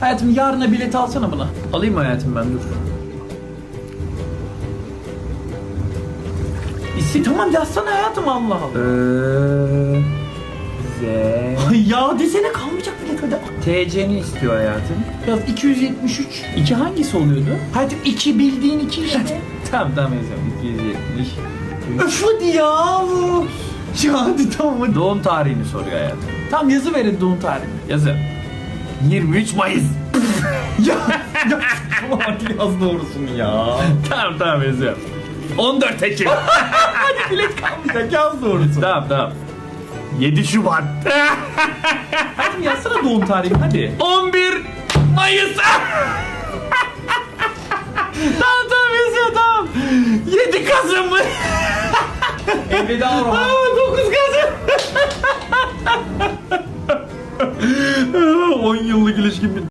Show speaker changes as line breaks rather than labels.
Hayatım yarına bilet alsana buna. Alayım mı hayatım ben dur. İsim tamam yazsana hayatım Allah Allah.
Ee, Z.
Ay ya desene kalmayacak bilet hadi.
TC'ni istiyor hayatım.
Yaz 273. 2 hangisi oluyordu? Hayatım 2 bildiğin 2 işte.
Tamam tamam yazıyorum. 270.
Öf hadi ya. Ya hadi tamam hadi.
Doğum tarihini soruyor hayatım.
Tam yazı verin doğum tarihini.
Yazın. 23 Mayıs.
ya, ya hadi yaz doğrusunu ya.
tamam tamam yazıyorum. 14 Ekim.
hadi bilet kalmayacak yaz doğrusu.
tamam tamam. 7 Şubat.
Hayatım yazsana doğum tarihini hadi.
11 Mayıs. tamam tamam yazıyor tamam. 7 Kasım mı?
Elveda Orhan.
10 yıllık ilişkim bitti.